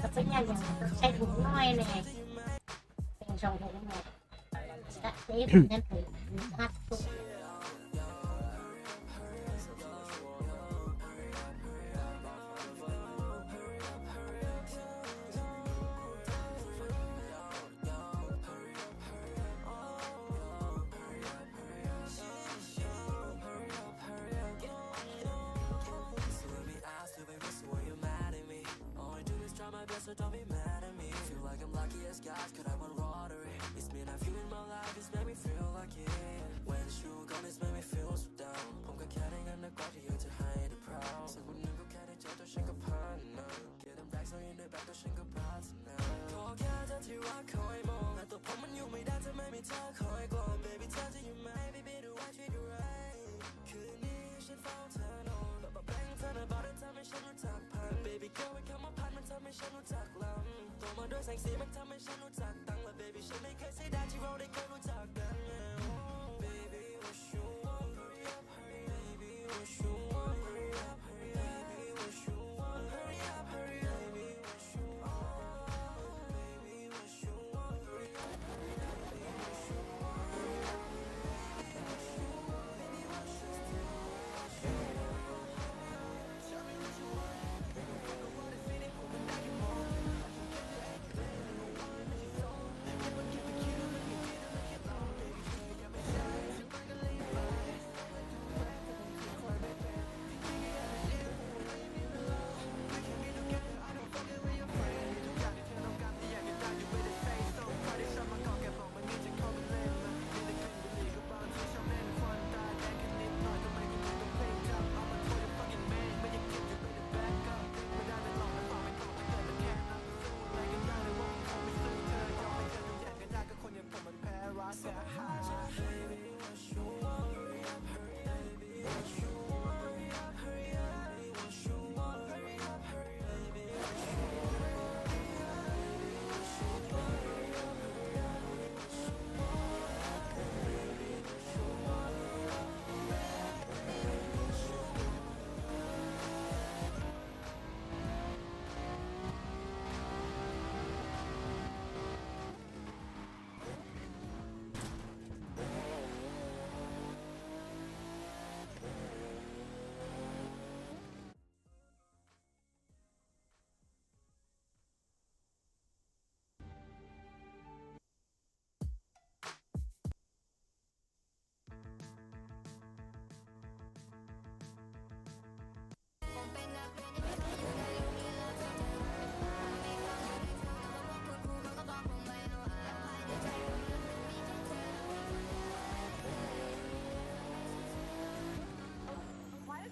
ก็เป็นอย่างนี้ใช้ถุงน้อยเลยเป็นช่องถุงน้อยก็เอ๊ะนั่นคือพัดถุง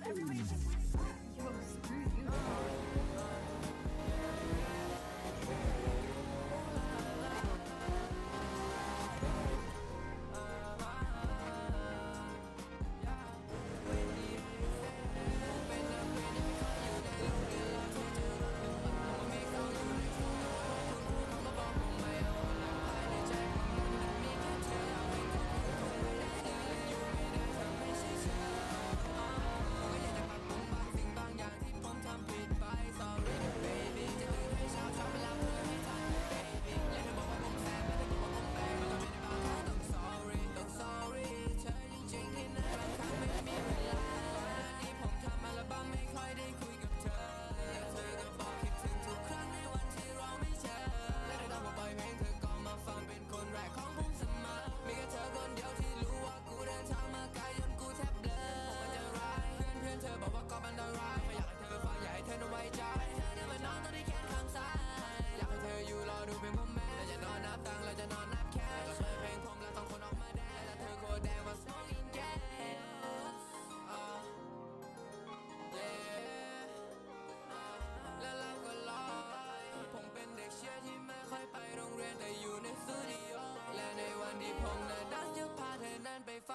Everybody's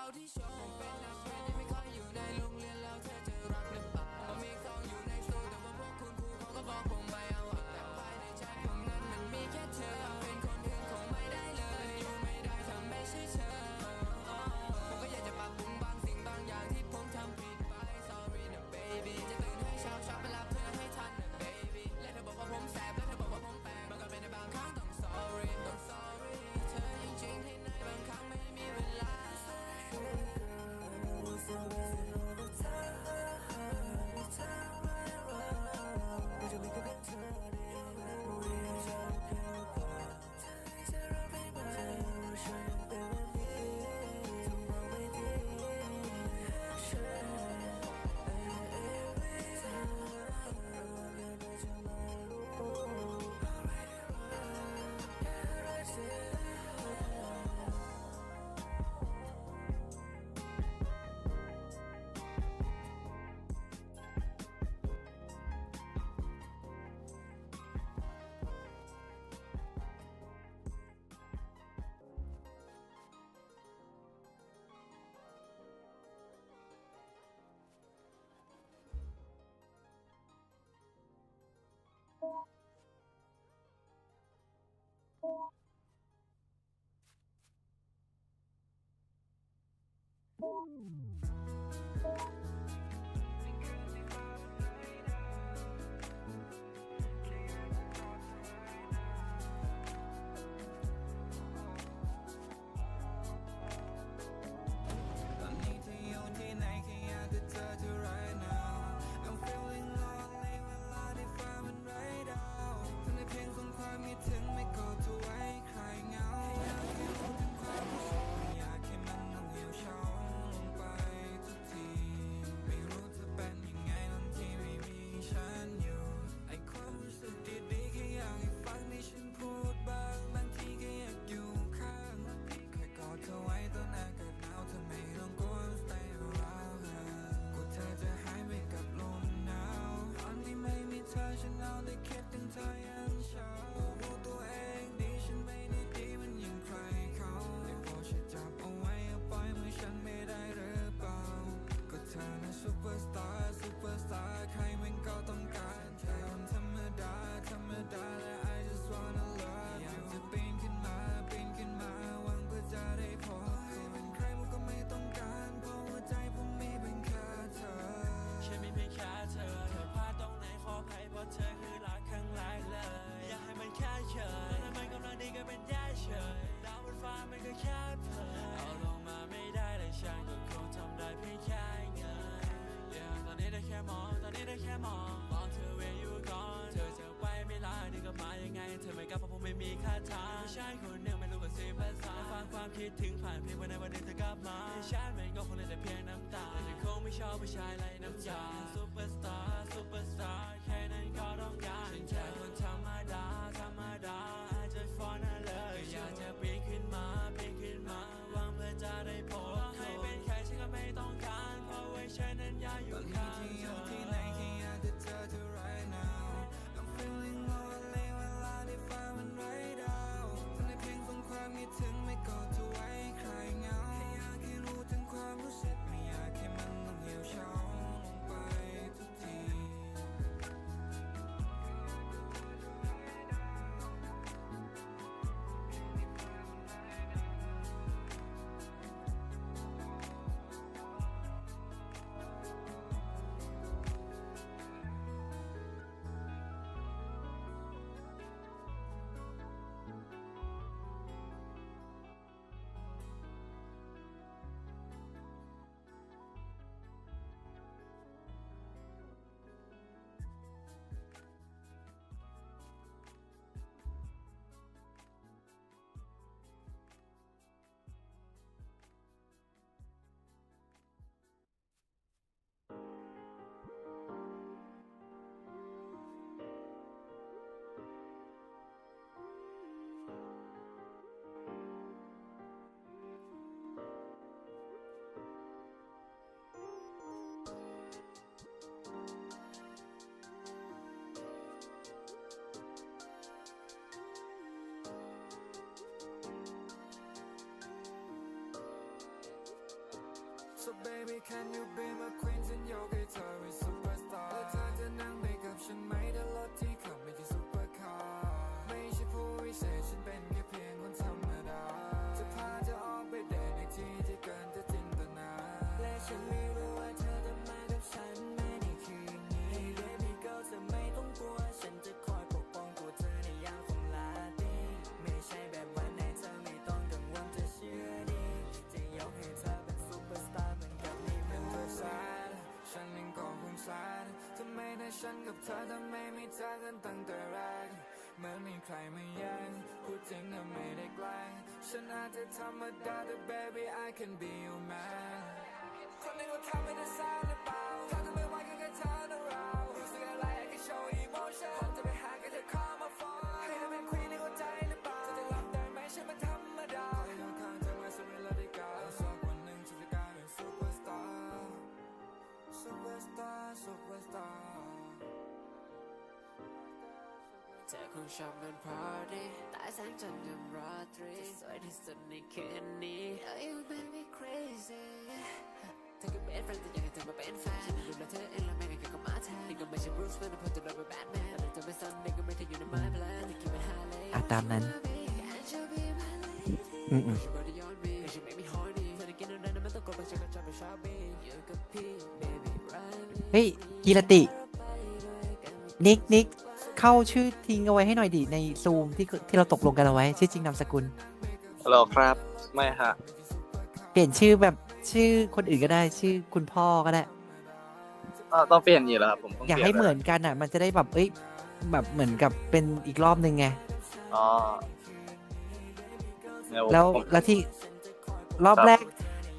audition. Ooh. ประสาฟังความคิดถึงผ่านเพียงวันในวันหนึ่งเธอกลับมาในชาติมันก็คงเลยแต่เพียงน้ำตาแต่เธคงไม่ชอบผู้ชายไร้น้ำใาซุ baby, can you be my queen? guitar? ฉันกับเธอทำไมไม่เจอกันตั้งแต่แรกเหมือนมีใครมาแย่งพูดจริงนะไม่ได้แกล้งฉันอาจจะธรรมดาแต่ baby I can be your man คนหนึ่งก็ทำไม่ได้สร้าง ธอคงชอบมันพอดีตายแสงจันทร์ยามราตรีสวยที่สุดในคืนนี้ Oh you make me crazy เธอก็เป็นแฟนแต่อยากให้เธอมาเป็นแฟนดูแลเธอเองแล้วแม่ก็กลัมาแทนนี่ก็ไม่ใช่บรูซแมนแต่พอจะเราเปแบทแมนแต่เธอไม่สนนี่ก็ไม่ได้อยู่ใน my plan แต่คิดเป็นฮาเลย์อะตามนั้น อืมอืมเฮ้ยกีรติ นิกนิก เข้าชื่อทิ้งเอาไว้ให้หน่อยดิในซูมที่ที่เราตกลงกันเอาไว้ชื่อจริงนามสกุลฮัลโหลครับ ไม่ฮะเปลี่ยนชื่อแบบชื่อคนอื่นก็ได้ ชื่อคุณพ่อก็ได้อ้าวต้องเปลี่ยนอยู่แล้วครับผมต้องอยากปลี่ให้นเหมือนกันอะ มันจะได้แบบเอ้ยแบบเหมือนกับเป็นอีกรอบนึงไง อ๋อเดี๋ยแล้วผม แล้วที่รอบครับ แรก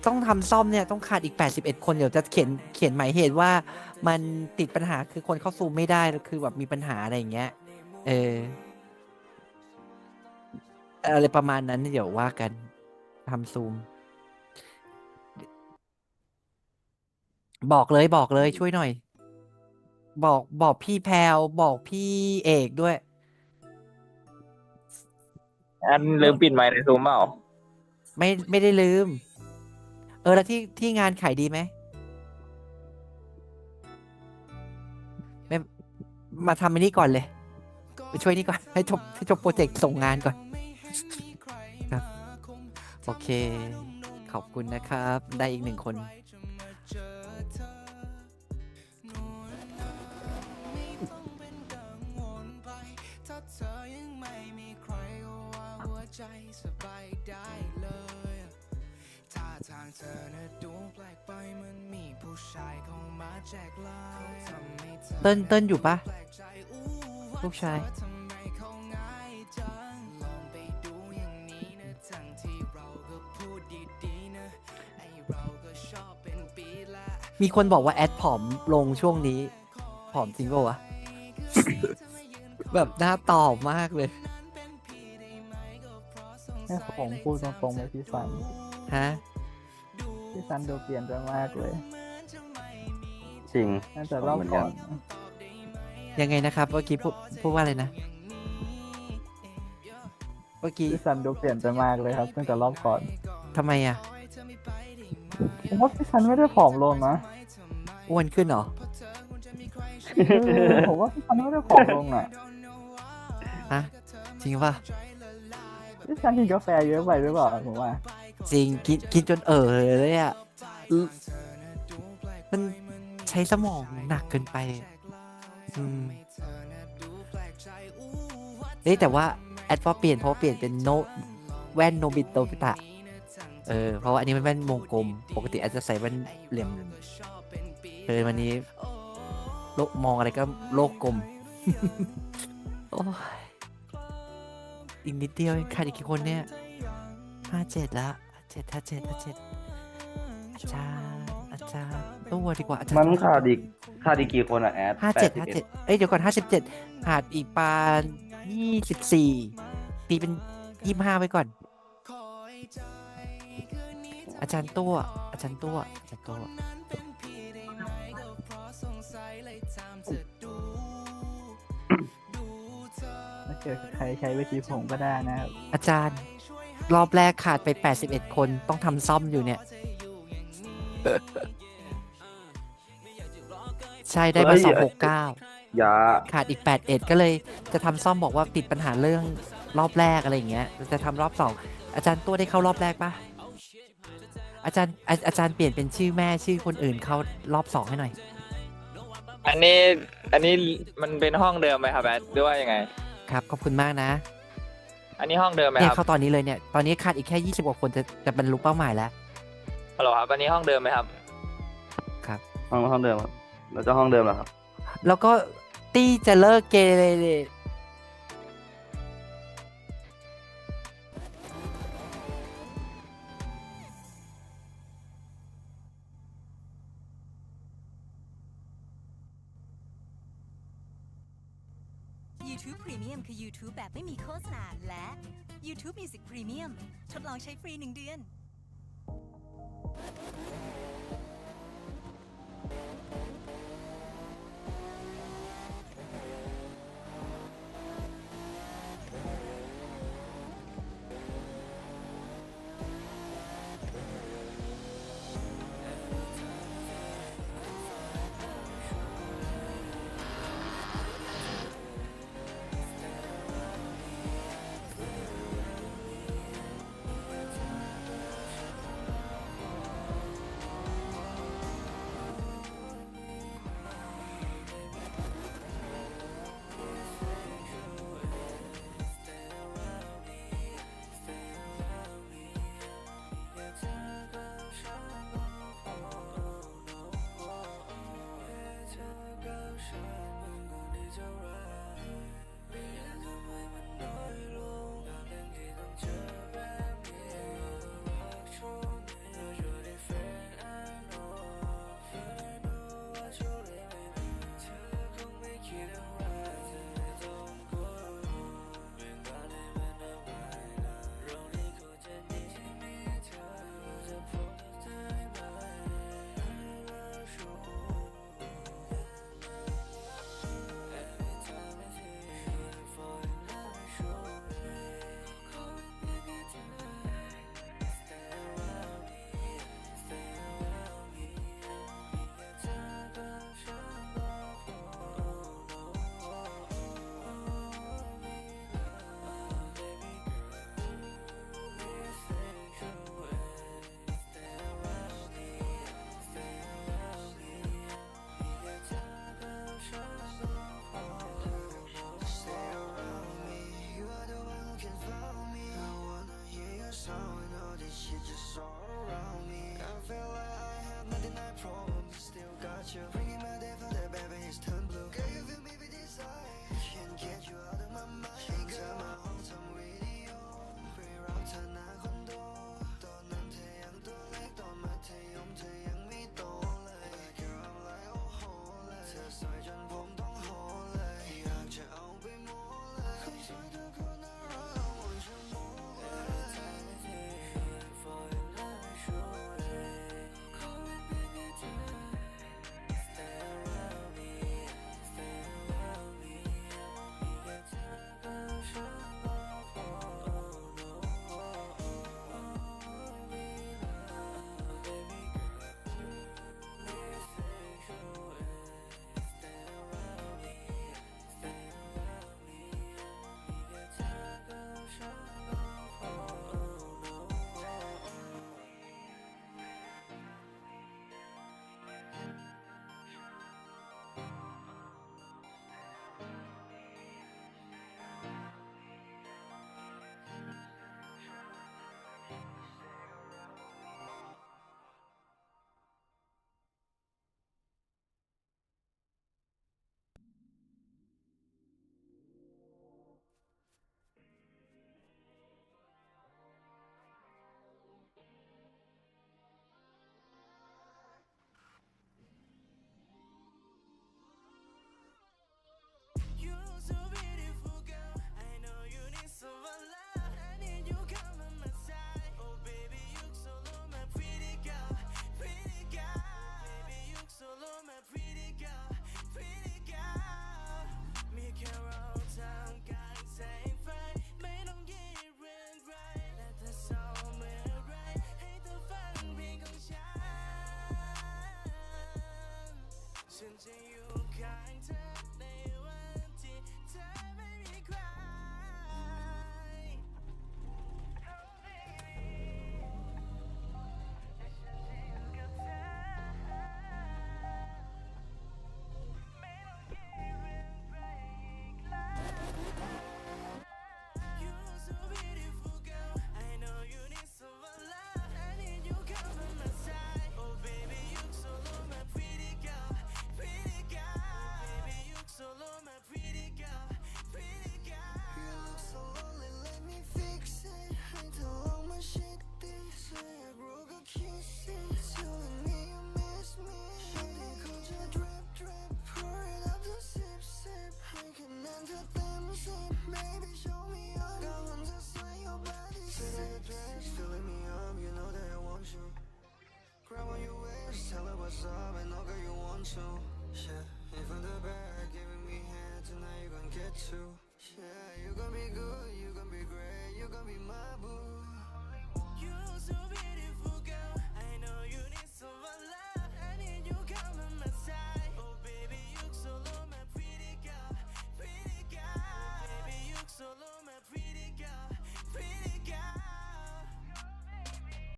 ต้องทำซ่อมเนี่ยต้องขาดอีก 81 คนเดี๋ยวจะเขียนเขียนหมายเหตุว่ามันติดปัญหาคือคนเข้าซูมไม่ได้แล้วคือแบบมีปัญหาอะไรอย่างเงี้ย เอออะไรประมาณนั้นเดี๋ยวว่ากันทำซูม บอกเลยบอกเลยช่วยหน่อย บอกบอกพี่แพลวบอกพี่เอกด้วยอันลืมปิดไมค์ในซูมเปล่าไม่ไม่ได้ลืม เออแล้วที่ที่งานขายดีไหมไม่มาทำอันนี้ก่อนเลยไปช่วยนี่ก่อนให้จบให้จบโปรเจกต์ส่งงานก่อนครับโอเค ขอบคุณนะครับ ได้อีกหนึ่งคนเธอยังไม่มีใครว่าหัวใจสบายได้เลย ท่าทางเธอน่ะดูแปลกไปเหมันมีผู้ชายเข้ามาแจกไลน์ทำให้ธอเติ้ลเติ้ลอยู่ปะ แปลกใจอู้ว่าลูกชาย ทำไมเขาง่ายจังลองไปดูอย่างนี้นะทั้งที่เราก็พูดดีๆนะไอเราก็ชอบเป็นปีละ มีคนบอกว่าแอดผอมลงช่วงนี้ ผอมจริงปะวะ แบบหน้าตอบมากเลยให้ผมพูดตรงๆไปพี่ซัน ฮะพี่ซันดูเปลี่ยนไปมากเลยจริงน่าจะรอบเหมือนกัก่อนนยังไงนะครับเมื่อกี้พูดพูดว่าอะไรนะเมื่อกี้พี่ซันดูเปลี่ยนไปมากเลยครับตั้งแต่รอบก่อนทำไมอะผมว่าพี่ซันไม่ได้ผอมลงนะอ้วนขึ้นเหรอเออผมว่าพี่ซันไม่ได้ผอมลงอะฮะจริงป่ะพี่ซันกินกาแฟเยอะไปหรือเปล่าผมว่า จริงกินกินจนเออเลยอะอืมมันใช้สมองหนักเกินไปอืมเฮ้แต่ว่า แอดว่าเปลี่ยนเพราะเปลี่ยนเป็นโนแว่นโนบิโตบิตะ เออ เพราะว่าอันนี้มันแว่นวงกลม ปกติอาจจะใส่แว่นเหลี่ยมเออวันนี้ โลกมองอะไรก็โลกกลม โอ้ยอีกนิดเดียวขาดอีกกี่คนเนี่ยห้าเจ็ดละ เจ็ดห้าเจ็ดห้าเจ็ดอาจารย์อาจารย์ตัวดีกว่าอาจารย์มันขาดอีกขาดอีกกี่คนอะแอดห้าเจ็ดห้าเจ็ดเอ้ยเดี๋ยวก่อนห้าสิบเจ็ดขาดอีกปานยี่สิบสี่ตีเป็นยี่ห้าไปก่อน อาจารย์ตัว อาจารย์ตัวอาจารย์ตัวถ้าเกิดใครใช้วิธีผมก็ได้นะครับอาจารย์ รอบแรกขาดไป 81 คนต้องทำซ่อมอยู่เนี่ย ใช่ได้มา269อย่าขาดอีก 81 ก็เลยจะทำซ่อมบอกว่าติดปัญหาเรื่องรอบแรกอะไรอย่างเงี้ยจะทำรอบสองอาจารย์ตัวได้เข้ารอบแรกปะอาจารย์อาอาจารย์เปลี่ยนเป็นชื่อแม่ชื่อคนอื่นเข้ารอบสองให้หน่อย อันนี้อันนี้มันเป็นห้องเดิมไหมครับแอดหรือว่ายังไง ครับขอบคุณมากนะ อันนี้ห้องเดิมไหมเนี่ยครับเข้าตอนนี้เลยเนี่ย ตอนนี้ขาดอีกแค่20กว่าคนจะจะบรรลุเป้าหมายแล้ว ฮัลโหลครับอันนี้ห้องเดิมไหมครับครับ ห้องห้องเดิมครับแล้วจะห้องเดิมเหรอครับ แล้วก็ตี้จะเลิกเกเร ทดลองใช้ฟรี1เดือน